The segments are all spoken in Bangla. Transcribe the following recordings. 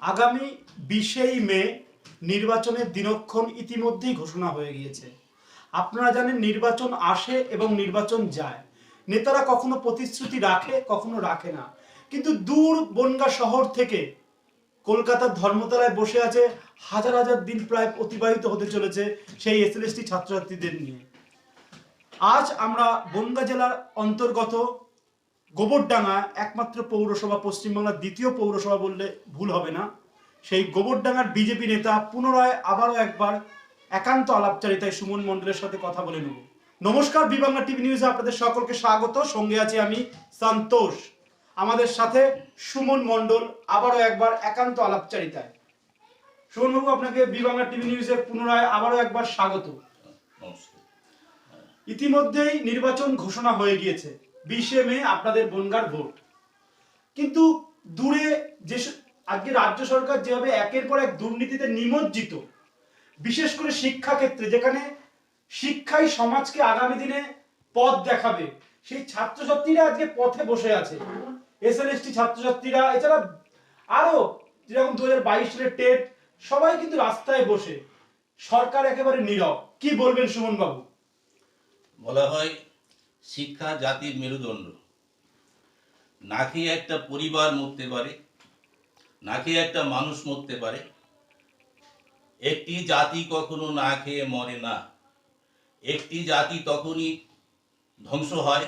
আগামী বিশেই মে নির্বাচনের দিনক্ষণ ইতিমধ্যেই ঘোষণা হয়ে গিয়েছে। আপনারা জানেন নির্বাচন আসে এবং নির্বাচন যায়। নেতারা কখনো প্রতিশ্রুতি রাখে, কখনো রাখে না। কিন্তু দূর বনগা শহর থেকে কলকাতার ধর্মতলায় বসে আছে হাজার হাজার দিন প্রায় অতিবাহিত হতে চলেছে সেই এস এসএলএসটি ছাত্রছাত্রীদের নিয়ে। আজ আমরা বনগা জেলার অন্তর্গত গোবরডাঙ্গা একমাত্র পৌরসভা পশ্চিমবাংলার দ্বিতীয় পৌরসভা বললে ভুল হবে না। সেই গোবরডাঙ্গার বিজেপি নেতা পুনরায় আবারও একবার একান্ত আলাপচারিতায় সুমন মণ্ডলের সাথে কথা বলে নেব। নমস্কার বিবাংলা টিভি নিউজে আপনাদের সকলকে স্বাগত। সঙ্গে আছি আমি সন্তোষ। আমাদের সাথে সুমন মণ্ডল আবারও একবার একান্ত আলাপচারিতায়। সুমনবাবু আপনাকে বিবাংলা টিভি নিউজে পুনরায় আবারও একবার স্বাগত। ইতিমধ্যেই নির্বাচন ঘোষণা হয়ে গিয়েছে। বিশে মে আপনাদের বনগার ভোট। কিন্তু দূরে যে আজকে রাজ্য সরকার যেভাবে একের পর এক দুর্নীতিতে নিমজ্জিত, বিশেষ করে শিক্ষা ক্ষেত্রে যেখানে শিক্ষাই সমাজকে আগামী দিনে পথ দেখাবে, সেই ছাত্রছাত্রীরা আজকে পথে বসে আছে। এস এল এসএলএসটি ছাত্রছাত্রীরা, এছাড়া আরও যেরকম দু হাজার বাইশ সালের টেট, সবাই কিন্তু রাস্তায় বসে। সরকার একেবারে নীরব। কি বলবেন সুমন বাবু বলা হয় শিক্ষা, জাতির মেরুদণ্ড। না খেয়ে একটা পরিবার মরতে পারে, না খেয়ে একটা মানুষ মরতে পারে। একটি জাতি কখনো না খেয়ে মরে না। একটি জাতি তখনই ধ্বংস হয়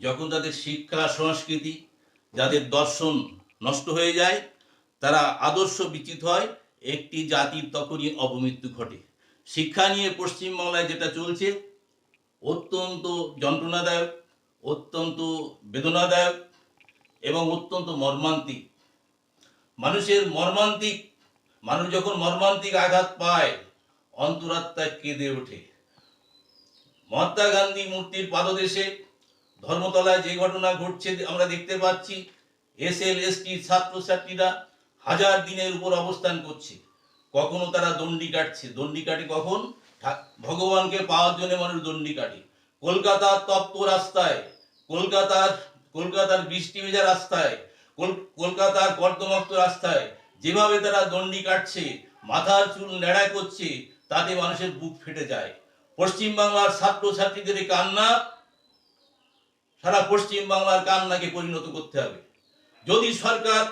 যখন তাদের শিক্ষা, সংস্কৃতি, যাদের দর্শন নষ্ট হয়ে যায়, তারা আদর্শ বিচিত হয়, একটি জাতির তখনই অপমৃত্যু ঘটে। শিক্ষা নিয়ে পশ্চিমবাংলায় যেটা চলছে অত্যন্ত যন্ত্রণাদায়ক, অত্যন্ত বেদনাদায়ক এবং অত্যন্ত মর্মান্তিক। মানুষের মর্মান্তিক, মানুষ যখন মর্মান্তিক আঘাত পায়, অন্তরাত্মা কেঁদে ওঠে। মহাত্মা গান্ধী মূর্তির পাদদেশে ধর্মতলায় যে ঘটনা ঘটছে আমরা দেখতে পাচ্ছি, এস এল এস টি ছাত্রছাত্রীরা হাজার দিনের উপর অবস্থান করছে। কখনো তারা দণ্ডি কাটছে। দণ্ডি কাটে কখন? ভগবানকে পাওয়ার জন্য মানুষ দণ্ডি কাটে। কলকাতার তপ্ত রাস্তায়, কলকাতার কলকাতার বৃষ্টি ভেজা রাস্তায় কলকাতার কর্দমাক্ত রাস্তায় যেভাবে তারা দণ্ডি কাটছে, মাথার চুল নেড়া করছে, তাতে মানুষের বুক ফেটে যায়। পশ্চিমবাংলার ছাত্রছাত্রীদের কান্না, সারা পশ্চিম বাংলার কান্নাকে পরিণত করতে হবে। যদি সরকার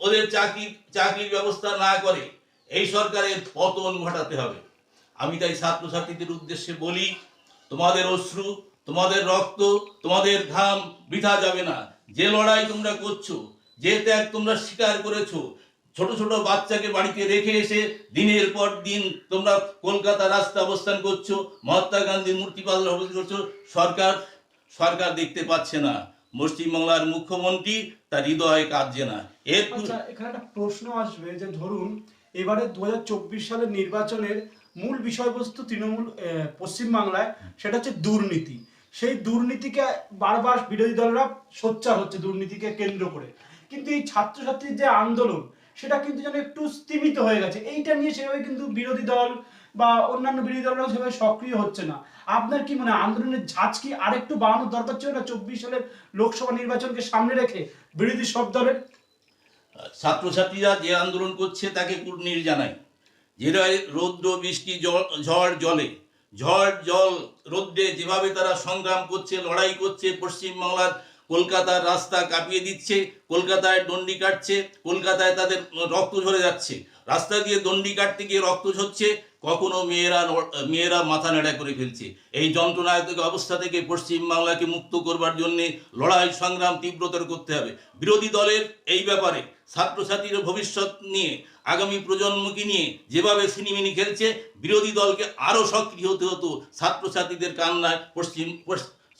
ওদের চাকরি চাকরির ব্যবস্থা না করে, এই সরকারের পতন ঘটাতে হবে। আমি তাই ছাত্রছাত্রীদের উদ্দেশ্যে বলি, তোমাদের অশ্রু, তোমাদের রক্ত, তোমাদের ঘাম বৃথা যাবে না। যে লড়াই তোমরা করছ, যে ত্যাগ তোমরা স্বীকার করেছ, ছোট ছোট বাচ্চাকে বাড়িতে রেখে এসে দিনের পর দিন তোমরা কলকাতা রাস্তা অবস্থান করছ, মহাত্মা গান্ধীর মূর্তি অবস্থান করছ, সরকার সরকার দেখতে পাচ্ছে না। পশ্চিমবাংলার মুখ্যমন্ত্রী তার হৃদয় কাঁদছে না। এর আচ্ছা এখানে একটা প্রশ্ন আসবে যে, ধরুন, এবারে দু হাজার চব্বিশ সালের নির্বাচনের মূল বিষয়বস্তু তৃণমূল পশ্চিমবাংলায়, সেটা হচ্ছে দুর্নীতি। সেই দুর্নীতিকে বারবার বিরোধী দলরা সোচ্চার হচ্ছে দুর্নীতিকে কেন্দ্র করে। কিন্তু এই ছাত্রছাত্রীর যে আন্দোলন, সেটা কিন্তু যেন একটু স্তীমিত হয়ে গেছে। এইটা নিয়ে সেভাবে কিন্তু বিরোধী দল বা অন্যান্য বিরোধী দলরাও সেভাবে সক্রিয় হচ্ছে না। আপনার কি মনে আন্দোলনের ঝাঁজ কি আরেকটু বাড়ানোর দরকার ছিল না চব্বিশ সালের লোকসভা নির্বাচনকে সামনে রেখে বিরোধী সব দলের? ছাত্রছাত্রীরা যে আন্দোলন করছে, তাকে কুর্নির জানাই। যেটা রৌদ্র, বৃষ্টি ঝড় জলে ঝড়, জল, রৌদ্রে যেভাবে তারা সংগ্রাম করছে, লড়াই করছে, পশ্চিমবাংলার কলকাতার রাস্তা কাঁপিয়ে দিচ্ছে, কলকাতায় দণ্ডি কাটছে, কলকাতায় তাদের রক্ত ঝরে যাচ্ছে। রাস্তা দিয়ে দণ্ডি কাটতে গিয়ে রক্ত ঝরছে, কখনো মেয়েরা মেয়েরা মাথা নেড়া করে ফেলছে। এই যন্ত্রণায়তক অবস্থা থেকে পশ্চিমবাংলাকে মুক্ত করবার জন্য লড়াই, সংগ্রাম তীব্রতর করতে হবে। বিরোধী দলের এই ব্যাপারে ছাত্রছাত্রীর ভবিষ্যৎ নিয়ে আগামী প্রজন্মকে নিয়ে যেভাবে সিনেমিনি খেলছে, বিরোধী দলকে আরও সক্রিয় হতে হতো। ছাত্রছাত্রীদের কান্নায়, পশ্চিম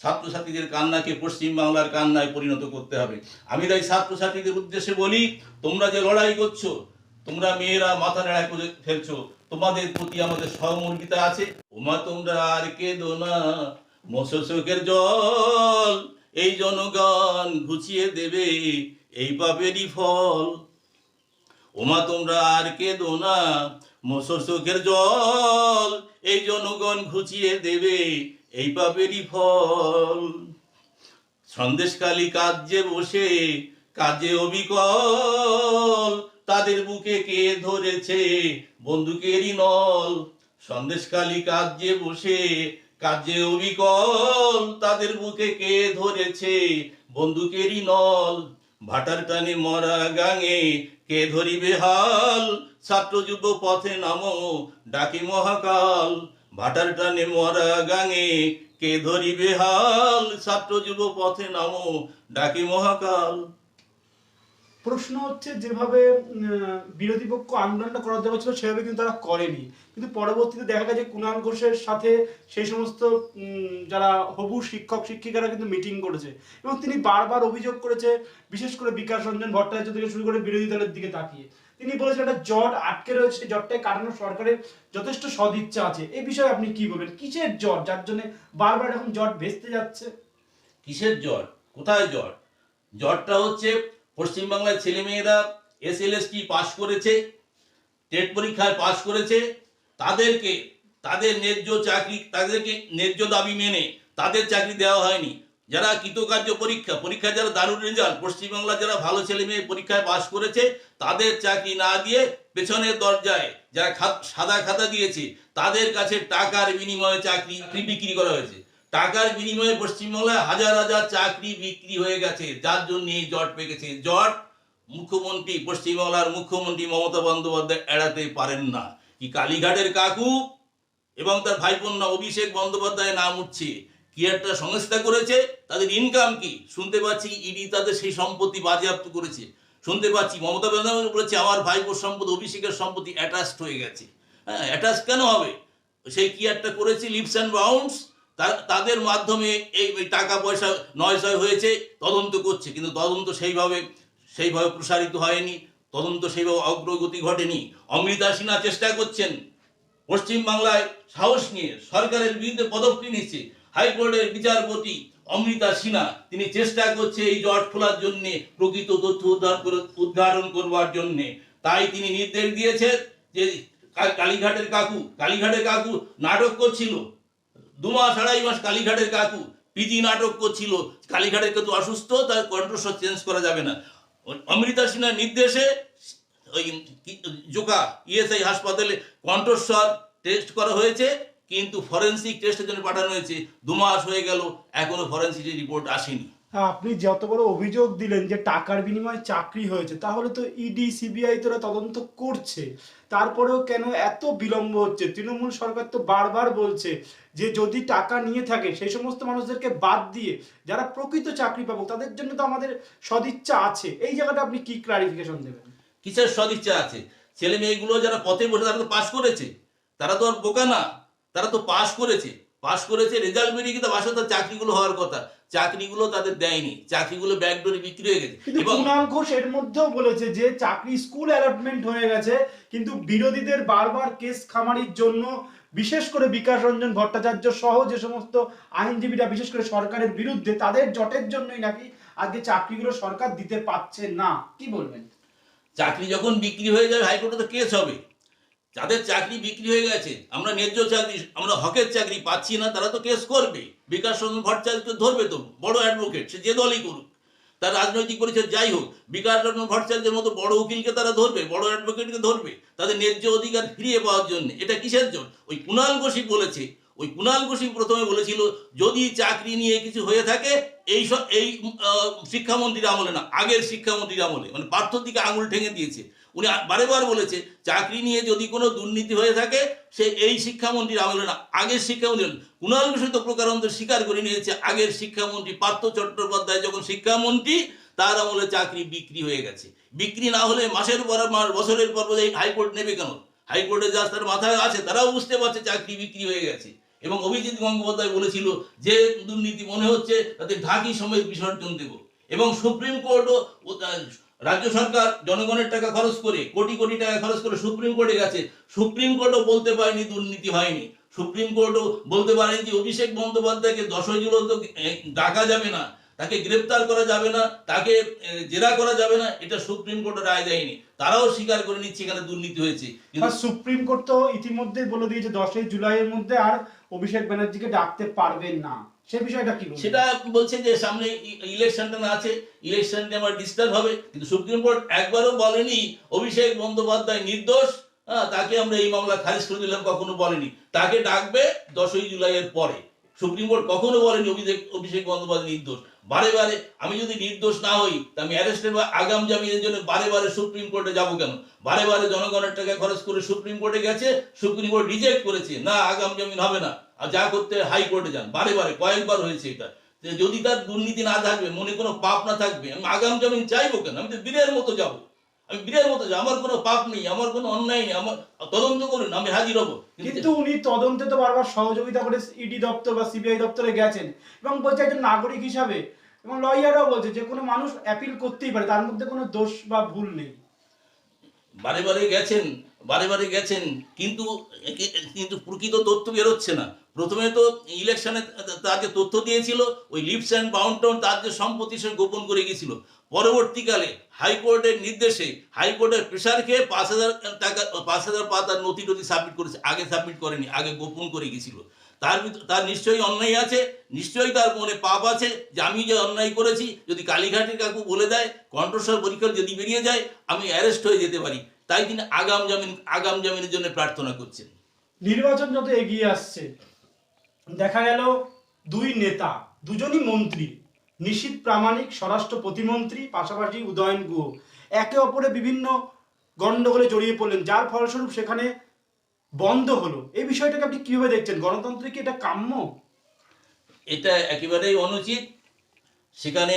ছাত্রছাত্রীদের কান্নাকে পশ্চিমবাংলার কান্নায় পরিণত করতে হবে। আমি তাই ছাত্রছাত্রীদের উদ্দেশ্যে বলি, তোমরা যে লড়াই করছ, তোমরা মেয়েরা মাথা নেড়া করে ফেলছো, তোমাদের প্রতি আমাদের সহমর্মিতা আছে। ওমা, তোমরা আর কেঁদো না মশোকের জল এই জনগণ ঘুচিয়ে দেবে, এই পাপেরই ফল। ওমা তোমরা আর কেঁদো না, মশর চোখের জল এই জনগণ ঘুচিয়ে দেবে এই পাপেরই ফল। সন্দেশকালী কাজে বসে কাজে অবিকল, তাদের বুকে কে ধরেছে বন্দুকেরই নল? সন্দেশকালী কাজে বসে কাজে অবিকল, তাদের বুকে কে ধরেছে বন্দুকেরই নল? ভাটার টানে মরা গাঙে কে ধরিবে হাল? ছাত্র যুব পথে নামো, ডাকি মহাকাল। ভাটার টানে মরা গাঙে, কে ধরিবে হাল? ছাত্র যুব পথে নামো, ডাকি মহাকাল। প্রশ্ন হচ্ছে যেভাবে বিরোধী পক্ষ আন্দোলনটা করার দরকার ছিল, সেভাবে কিন্তু তারা করেনি। কিন্তু পরবর্তীতে দেখা গেছে কুণাল ঘোষের সাথে সেই সমস্ত যারা হবু শিক্ষক, শিক্ষিকারা কিন্তু মিটিং করেছে। এবং তিনি বারবার অভিযোগ করেছে, বিশেষ করে বিকাশ রঞ্জন ভট্টাচার্য থেকে শুরু করে বিরোধী দলের দিকে তাকিয়ে। তিনি বলেছেন একটা জট আটকে রয়েছে, সেই জটটাকে কাটানোর সরকারের যথেষ্ট সদিচ্ছা আছে। এই বিষয়ে আপনি কি বলবেন? কিসের জট? যার জন্য বারবার এখন জট ভেস্তে যাচ্ছে। কিসের জট? কোথায় জট? জটটা হচ্ছে পশ্চিমবাংলার ছেলেমেয়েরা এস এল এস টি পাশ করেছে? টেট পরীক্ষায় পাশ করেছে। তাদেরকে, তাদের ন্যায্য চাকরি, তাদেরকে ন্যায্য দাবি মেনে তাদের চাকরি দেওয়া হয়নি। যারা কৃতকার্য পরীক্ষা পরীক্ষায় যারা দারুণ রেজাল্ট পশ্চিমবাংলার যারা ভালো ছেলে মেয়ে পরীক্ষায় পাশ করেছে, তাদের চাকরি না দিয়ে পেছনের দরজায় যারা সাদা খাতা দিয়েছে, তাদের কাছে টাকার বিনিময়ে চাকরি বিক্রি করা হয়েছে। টাকার বিনিময়ে পশ্চিমবাংলায় হাজার হাজার চাকরি বিক্রি হয়ে গেছে। যার জন্য এই জট পেকেছে। জট মুখ্যমন্ত্রী, পশ্চিমবাংলার মুখ্যমন্ত্রী মমতা বন্দ্যোপাধ্যায় এড়াতে পারেন না। কি কালীঘাটের কাকু এবং তার ভাইপন্না অভিষেক বন্দ্যোপাধ্যায় নাম উঠছে। কি একটা সংস্থা করেছে? তাদের ইনকাম কি? শুনতে পাচ্ছি ইডি তাদের সেই সম্পত্তি বাজেয়াপ্ত করেছে। শুনতে পাচ্ছি মমতা বন্দ্যোপাধ্যায় বলেছে, আমার ভাইপোর সম্পদ, অভিষেকের সম্পত্তি অ্যাটাচড হয়ে গেছে। হ্যাঁ অ্যাটাচ কেন হবে? সেই কি একটা করেছে? লিপস অ্যান্ড বাউন্ডস তাদের মাধ্যমে এই টাকা পয়সা নয় ছয় হয়েছে, তদন্ত করছে। কিন্তু তদন্ত সেইভাবে সেইভাবে প্রসারিত হয়নি, তদন্ত সেইভাবে অগ্রগতি ঘটেনি। অমৃতা সিনহা চেষ্টা করছেন পশ্চিমবাংলায় সাহস নিয়ে, সরকারের বিরুদ্ধে পদক্ষেপ নিচ্ছে হাইকোর্টের বিচারপতি অমৃতা সিনহা। তিনি চেষ্টা করছে এই জট খোলার জন্য, প্রকৃত তথ্য উদ্ধার করে, উদ্ঘাটন করবার জন্য। তাই তিনি নির্দেশ দিয়েছেন যে কালীঘাটের কাকু কালীঘাটের কাকু নাটক করছিল। দু মাস আড়াই মাস কালীঘাটের কাকু পিজি নাটক করছিল। কালীঘাটের কাকু অসুস্থ, তার কণ্ঠস্বর চেঞ্জ করা যাবে না। অমৃতা সিনহার নির্দেশে ওই জোকা ইএসআই হাসপাতালে কণ্ঠস্বর টেস্ট করা হয়েছে, কিন্তু ফরেন্সিক টেস্টের জন্য পাঠানো হয়েছে। দু মাস হয়ে গেল, এখনও ফরেন্সিক রিপোর্ট আসেনি। আপনি যত বড় অভিযোগ দিলেন যে টাকার বিনিময়ে চাকরি হয়েছে, তাহলে তো ইডি সিবিআই তোরা তদন্ত করছে। তারপরেও কেন এত বিলম্ব হচ্ছে? তৃণমূল সরকার তো বারবার বলছে যে যদি টাকা নিয়ে থাকে, সেই সমস্ত মানুষদেরকে বাদ দিয়ে যারা প্রকৃত চাকরি পাবো, তাদের জন্য তো আমাদের সদিচ্ছা আছে। এই জায়গাটা আপনি কি ক্লারিফিকেশন দেবেন? কিসের সদিচ্ছা আছে? ছেলে মেয়েগুলো যারা পথে বসে, তারা তো পাশ করেছে। তারা তো আর বোকা না। তারা তো পাশ করেছে। পাশ করেছে রেজাল্ট বেরিয়ে কিন্তু বাসা তার চাকরিগুলো হওয়ার কথা। চাকরিগুলো তাদের দেয়নি চাকরিগুলো ব্যাকডোরে বিক্রি হয়ে গেছে। এবং কুণাল ঘোষ এর মধ্যেও বলেছে যে চাকরি স্কুল অ্যালটমেন্ট হয়ে গেছে কিন্তু বিরোধীদের বারবার কেস খামারির জন্য বিশেষ করে বিকাশ রঞ্জন ভট্টাচার্য সহ যে সমস্ত আইনজীবীরা বিশেষ করে সরকারের বিরুদ্ধে তাদের জটের জন্যই নাকি আজকে চাকরিগুলো সরকার দিতে পারছে না। কি বলবেন? চাকরি যখন বিক্রি হয়ে যাবে হাইকোর্টে তো কেস হবে। যাদের চাকরি বিক্রি হয়ে গেছে, আমরা ন্যায্য চাকরি, আমরা হকের চাকরি পাচ্ছি না, তারা তো কেস করবে। বিকাশ চন্দ্র ভট্টাচার্যকে ধরবে তো, বড় অ্যাডভোকেট সে যে দলই করুক। তার রাজনৈতিক পরিচয় যাই হোক, বিকাশ চন্দ্র ভট্টাচার্যের মতো বড় উকিলকে তারা ধরবে, বড় অ্যাডভোকেটকে ধরবে, তাদের ন্যায্য অধিকার ফিরিয়ে পাওয়ার জন্য। এটা কিসের জন্য? ওই কুণাল ঘোষই বলেছে ওই কুণাল ঘোষই প্রথমে বলেছিল, যদি চাকরি নিয়ে কিছু হয়ে থাকে, এই এই শিক্ষামন্ত্রীর আমলে না, আগের শিক্ষামন্ত্রীর আমলে মানে পার্থর দিকে আঙুল ঠেঙে দিয়েছে। উনি বারে বার বলেছে, চাকরি নিয়ে যদি কোনো দুর্নীতি হয়ে থাকে, সে এই শিক্ষামন্ত্রীর আমলে না, আগের শিক্ষামন্ত্রী কুণাল ঘোষ তো প্রকারান্ত স্বীকার করে নিয়েছে, আগের শিক্ষামন্ত্রী পার্থ চট্টোপাধ্যায় যখন শিক্ষামন্ত্রী, তার আমলে চাকরি বিক্রি হয়ে গেছে। বিক্রি না হলে মাসের পর, মাস, বছরের পর হাইকোর্ট নেবে কেন? হাইকোর্টে যা তার মাথায় আছে, তারাও বুঝতে পারছে চাকরি বিক্রি হয়ে গেছে। এবং অভিজিৎ গঙ্গোপাধ্যায় বলেছিল, যে দুর্নীতি মনে হচ্ছে, তাতে ঢাকি সমেত বিসর্জন দেব। এবং সুপ্রিম কোর্টও রাজ্য সরকার জনগণের টাকা খরচ করে, কোটি কোটি টাকা খরচ করে সুপ্রিম কোর্টে গেছে। সুপ্রিম কোর্টও বলতে পারেনি দুর্নীতি হয়নি। সুপ্রিম কোর্টও বলতে পারেনি যে, অভিষেক বন্দ্যোপাধ্যায়কে দশই জুলাই তো ডাকা যাবে না। তাকে গ্রেপ্তার করা যাবে না তাকে জেরা করা যাবে না এটা সুপ্রিম কোর্ট রায় দেয়নি। তারাও স্বীকার করে নিচ্ছে এখানে দুর্নীতি হয়েছে। কিন্তু সুপ্রিম কোর্ট তো ইতিমধ্যে বলে দিয়েছে দশই জুলাইয়ের মধ্যে আর অভিষেক ব্যানার্জিকে ডাকতে পারবেন না। সে বিষয়টা কি সেটা বলছে যে সামনে ইলেকশনটা না আছে ইলেকশনটা আমার ডিস্টার্ব হবে। কিন্তু সুপ্রিম কোর্ট একবারও বলেনি অভিষেক বন্দ্যোপাধ্যায় নির্দোষ হ্যাঁ তাকে আমরা এই মামলা খারিজ করে দিলাম কখনো বলেনি। তাকে ডাকবে দশই জুলাইয়ের পরে। সুপ্রিম কোর্ট কখনো বলেনি অভিষেক অভিষেক বন্দ্যোপাধ্যায় নির্দোষ। বারে বারে আমি যদি নির্দোষ না হই, তা আমি অ্যারেস্টেড বা আগাম জামিনের জন্য বারে বারে সুপ্রিম কোর্টে যাব কেন? বারে বারে জনগণের টাকা খরচ করে সুপ্রিম কোর্টে গেছে, সুপ্রিম কোর্ট রিজেক্ট করেছে। না, আগাম জামিন হবে না। আর যা করতে হাইকোর্টে যান। বারে বারে, কয়েকবার হয়েছে এটা। যদি তার দুর্নীতি না থাকবে, মনে কোনো পাপ না থাকবে, আমি আগাম জামিন চাইব কেন? আমি তো বীরের মতো যাব। আমি বীরের মতো আমার কোনো পাপ নেই আমার কোনো অন্যায় নেই আমার তদন্ত করুন আমি হাজির হব। কিন্তু উনি তদন্তে তো বারবার সহযোগিতা করে ইডি দপ্তর বা সিবিআই দপ্তরে গেছেন এবং বলছে একজন নাগরিক হিসাবে এবং লয়াররাও বলছে যে কোনো মানুষ অ্যাপিল করতেই পারে তার মধ্যে কোনো দোষ বা ভুল নেই। বারে বারে গেছেন বারে বারে গেছেন কিন্তু কিন্তু প্রকৃত তথ্য বেরোচ্ছে না। প্রথমে তো ইলেকশনে তার যে তথ্য দিয়েছিল, ওই লিপস অ্যান্ড বাউন্টন তার যে সম্পত্তি সে গোপন করে গেছিল পরবর্তীকালে হাইকোর্টের নির্দেশে হাইকোর্টের প্রেশার খেয়ে পাঁচ হাজার টাকা, পাঁচ হাজার পাতার নথি টথি সাবমিট করেছে, আগে সাবমিট করেনি, আগে গোপন করে গেছিল তার তার নিশ্চয়ই অন্যায় আছে, নিশ্চয়ই তার মনে পাপ আছে যে আমি যে অন্যায় করেছি, যদি কালীঘাটের কাকু বলে দেয়, কণ্ঠস্বর পরীক্ষা যদি বেরিয়ে যায়, আমি অ্যারেস্ট হয়ে যেতে পারি। তাই তিনি আগাম জামিন, আগাম জামিনের জন্য প্রার্থনা করছেন। নির্বাচন যত এগিয়ে আসছে দেখা গেল দুই নেতা, দুজনই মন্ত্রী, নিশীত প্রামাণিক স্বরাষ্ট্র প্রতিমন্ত্রী, পাশাপাশি উদয়ন গুহ। একে অপরে বিভিন্ন গণ্ডগোলে জড়িয়ে পড়লেন, যার ফলস্বরূপ সেখানে বন্ধ হলো। এই বিষয়টাকে আপনি কীভাবে দেখছেন? গণতন্ত্রে কি এটা কাম্য? এটা একেবারেই অনুচিত। সেখানে,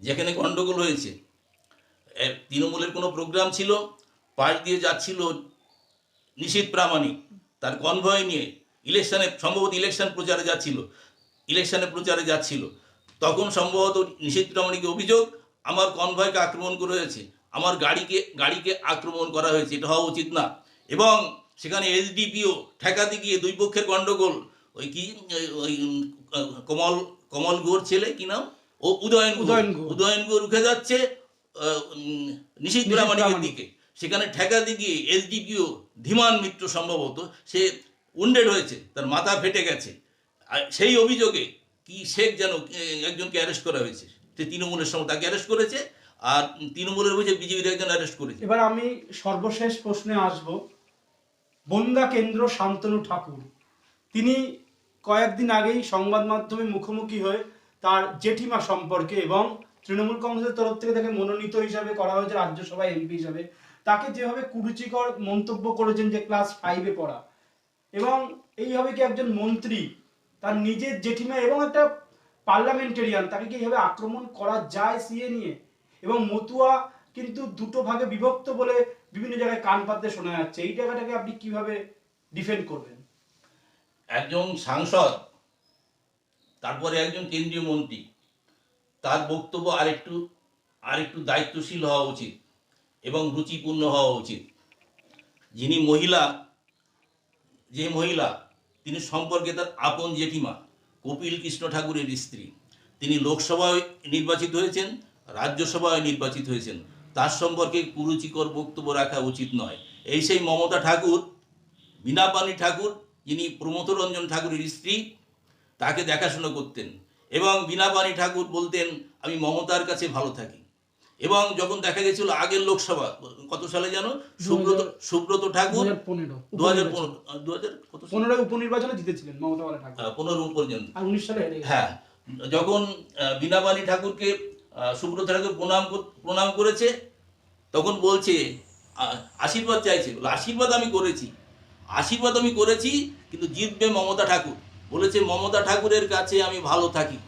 যেখানে গণ্ডগোল হয়েছে তৃণমূলের কোনো প্রোগ্রাম ছিল, পাশ দিয়ে যাচ্ছিল নিশীত প্রামাণিক, তার কনভয় নিয়ে। ইলেকশনে সম্ভবত ইলেকশন প্রচারে যাচ্ছিল। ইলেকশনে প্রচারে যাচ্ছিল। তখন সম্ভবত নিশীত প্রামাণিকের অভিযোগ আমার কনভয়কে আক্রমণ করা হয়েছে আমার গাড়িকে গাড়িকে আক্রমণ করা হয়েছে এটা হওয়া উচিত না। এবং সেখানে এসডিপিও ঠেকাতে গিয়ে দুই পক্ষের গণ্ডগোল ওই কি ওই- কমল কমল গোর ছেলে কি নাম? ও উদয়ন। উদয়ন। উদয়ন গুহ রুখে যাচ্ছে নিশীত দিকে। সেখানে ঠেকাতে গিয়ে এসডিপিও ধীমান মিত্র সম্ভবত সে উন্ডেড হয়েছে, তার মাথা ফেটে গেছে। সেই অভিযোগে কি শেখ যেন একজনকে অ্যারেস্ট করা হয়েছে? সে তৃণমূলের সময় তাকে অ্যারেস্ট করেছে আর তৃণমূলের বলছে বিজেপির একজন অ্যারেস্ট করেছে। এবার আমি সর্বশেষ প্রশ্নে আসব। বনগা কেন্দ্র শান্তনু ঠাকুর, তিনি কয়েকদিন আগেই সংবাদ মাধ্যমে মুখোমুখি হয়ে তার জেঠিমা সম্পর্কে এবং তৃণমূল কংগ্রেসের তরফ থেকে তাকে মনোনীত হিসাবে করা হয়েছে রাজ্যসভায় এমপি হিসাবে, তাকে যেভাবে কুরুচিকর মন্তব্য করেছেন যে ক্লাস ফাইভে পড়া এবং এইভাবে কি একজন মন্ত্রী, তার নিজের জেঠিমা এবং একটা পার্লামেন্টেরিয়ান তাকে কি এইভাবে আক্রমণ করা যায় সিএ নিয়ে? এবং মতুয়া কিন্তু দুটো ভাগে বিভক্ত বলে বিভিন্ন জায়গায় কান পাততে শোনা যাচ্ছে। এই জায়গাটাকে আপনি কীভাবে ডিফেন্ড করবেন? একজন সাংসদ, তারপরে একজন কেন্দ্রীয় মন্ত্রী, তার বক্তব্য আরেকটু আরেকটু দায়িত্বশীল হওয়া উচিত এবং রুচিপূর্ণ হওয়া উচিত। যিনি মহিলা যে মহিলা, তিনি সম্পর্কে তার আপন জেঠিমা, কপিল কৃষ্ণ ঠাকুরের স্ত্রী। তিনি লোকসভায় নির্বাচিত হয়েছেন, রাজ্যসভায় নির্বাচিত হয়েছেন। তার সম্পর্কে কুরুচিকর বক্তব্য রাখা উচিত নয়। এই সেই মমতা ঠাকুর বীণাপানি ঠাকুর, যিনি প্রমথ রঞ্জন ঠাকুরের স্ত্রী, তাকে দেখাশোনা করতেন। এবং বীণাপানি ঠাকুর বলতেন, আমি মমতার কাছে ভালো থাকি। এবং যখন দেখা গেছিল আগের লোকসভা কত সালে যেন সুব্রত সুব্রত ঠাকুর পনেরো। দু হাজার পনেরো দু হাজার কত? পনেরো উপনির্বাচনে জিতেছিলেন মমতা ঠাকুর পনেরো পর্যন্ত সালে হ্যাঁ যখন আহ, ঠাকুরকে সুব্রত ঠাকুর প্রণাম প্রণাম করেছে তখন বলছে আশীর্বাদ চাইছে। আশীর্বাদ আমি করেছি। আশীর্বাদ আমি করেছি কিন্তু জিতবে মমতা ঠাকুর। বলেছে মমতা ঠাকুরের কাছে আমি ভালো থাকি।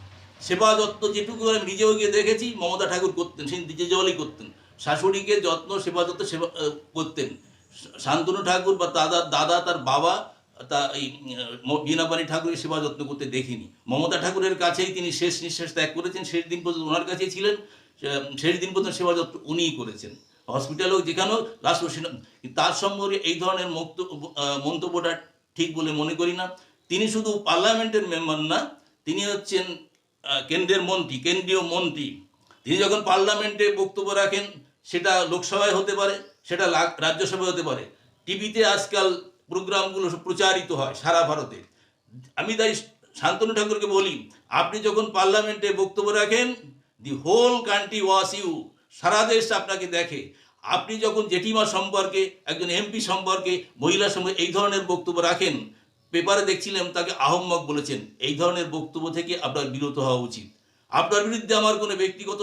সেবা যত্ন যেটুকু আমি নিজেও গিয়ে দেখেছি, মমতা ঠাকুর করতেন সে নিজে জলই করতেন। শাশুড়িকে যত্ন, সেবা যত্ন, সেবা করতেন। শান্তনু ঠাকুর বা দাদা দাদা তার বাবা, তা এই বীণাপানি ঠাকুরের সেবা যত্ন করতে দেখিনি। মমতা ঠাকুরের কাছেই তিনি শেষ নিঃশ্বাস ত্যাগ করেছেন, শেষ দিন পর্যন্ত ওনার কাছেই ছিলেন শেষ দিন পর্যন্ত সেবা যত্ন উনিই করেছেন। হসপিটালেও যেখানেও লাস্ট তার সম্পর্কে এই ধরনের মন্তব্যটা ঠিক বলে মনে করি না। তিনি শুধু পার্লামেন্টের মেম্বার না, তিনি হচ্ছেন কেন্দ্রের মন্ত্রী, কেন্দ্রীয় মন্ত্রী। তিনি যখন পার্লামেন্টে বক্তব্য রাখেন, সেটা লোকসভায় হতে পারে, সেটা রাজ্যসভায় হতে পারে। টিভিতে আজকাল প্রোগ্রামগুলো প্রচারিত হয় সারা ভারতে। আমি তাই শান্তনু ঠাকুরকে বলি, আপনি যখন পার্লামেন্টে বক্তব্য রাখেন, the whole country watches you, সারা দেশ আপনাকে দেখে। আপনি যখন জেঠিমা সম্পর্কে, একজন এমপি সম্পর্কে মহিলা সম্পর্কে এই ধরনের বক্তব্য রাখেন পেপারে দেখছিলাম তাকে আহম্মক বলেছেন। এই ধরনের বক্তব্য থেকে আপনার বিরত হওয়া উচিত। আপনার বিরুদ্ধে আমার কোনো ব্যক্তিগত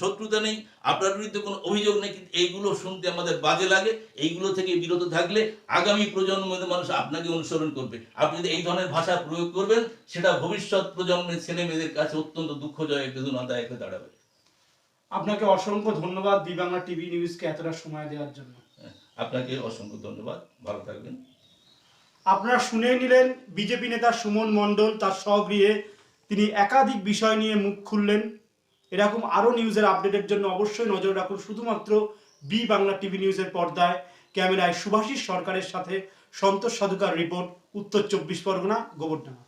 শত্রুতা নেই আপনার বিরুদ্ধে কোনো অভিযোগ নেই কিন্তু এইগুলো শুনতে আমাদের বাজে লাগে। এইগুলো থেকে বিরত থাকলে আগামী প্রজন্মের মানুষ আপনাকে অনুসরণ করবে। আপনি যদি এই ধরনের ভাষা প্রয়োগ করবেন সেটা ভবিষ্যৎ প্রজন্মের ছেলে মেয়েদের কাছে অত্যন্ত দুঃখজনক বেদনাদায়ক হয়ে দাঁড়াবে। আপনাকে অসংখ্য ধন্যবাদ বি বাংলা টিভি নিউজকে এতটা সময় দেওয়ার জন্য। হ্যাঁ, আপনাকে অসংখ্য ধন্যবাদ। ভালো থাকবেন। আপনারা শুনে নিলেন, বিজেপি নেতা সুমন মণ্ডল তার স্বগৃহে তিনি একাধিক বিষয় নিয়ে মুখ খুললেন। এরকম আরও নিউজের আপডেটের জন্য অবশ্যই নজর রাখুন শুধুমাত্র বি বাংলা টিভি নিউজের পর্দায়। ক্যামেরায় সুভাষিস সরকারের সাথে সন্তোষ সাধুকার রিপোর্ট, উত্তর চব্বিশ পরগনা গোবরডাঙ্গা